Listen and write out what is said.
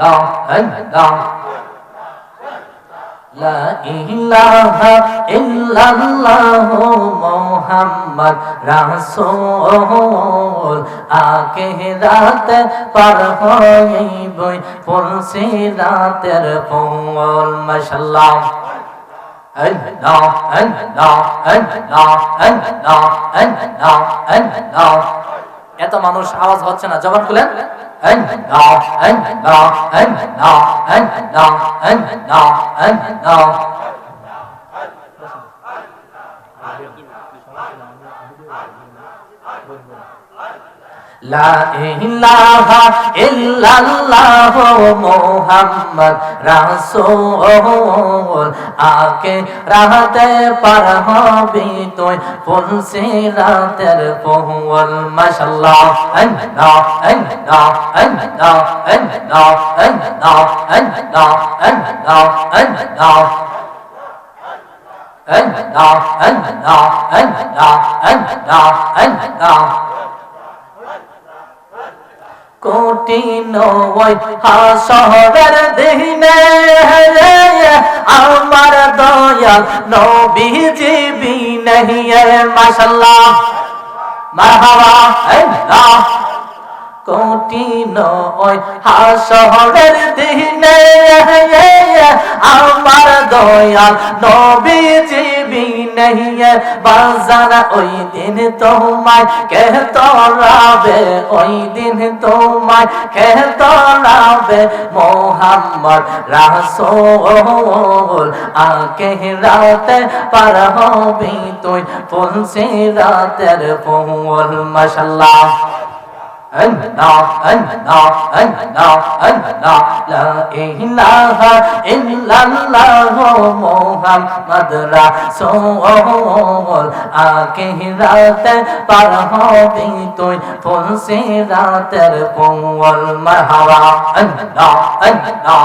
আল্লাহ আল্লাহ লা ইলাহা ইল্লাল্লাহু মুহাম্মদ রাসূল আকে রাত পার হইবই পড়ছি রাতের পঙ্গল মাশাআল্লাহ আল্লাহ আল্লাহ আল্লাহ আল্লাহ আল্লাহ আল্লাহ এত মানুষ আওয়াজ হচ্ছে না জবান খুলেন। লা ইলাহা ইল্লাল্লাহ মুহাম্মদ রাসূল আকে রাতে পার হবি তুই ফুলসি রাতের পহুল মাশাআল্লাহ আল্লাহ আল্লাহ আল্লাহ আল্লাহ আল্লাহ আল্লাহ আল্লাহ আল্লাহ Allah, Allah, Allah, Allah, Allah. কঠিন হাসরের দিনে আমার দয়াল নবী জীবি নহি মাশাল্লাহ মারহাবা। আল্লাহ কঠিন হাসরের দিনে আমার দয়াল নবীজি বিনহিয়ে বাজার ওই দিন তোমায়, কে তোরাবে ওই দিন তোমায়, কে তোরাবে মোহাম্মদ রাসূল। আকে রাতে পার হবি তুই, পৌঁছে রাতের পৌল মাশাল্লাহ الله الله الله الله لا إله إلا الله محمد رسول আখিরাত পার হবে তুই ফুলসিরাতের কোমল মহাবা আল্লাহ আল্লাহ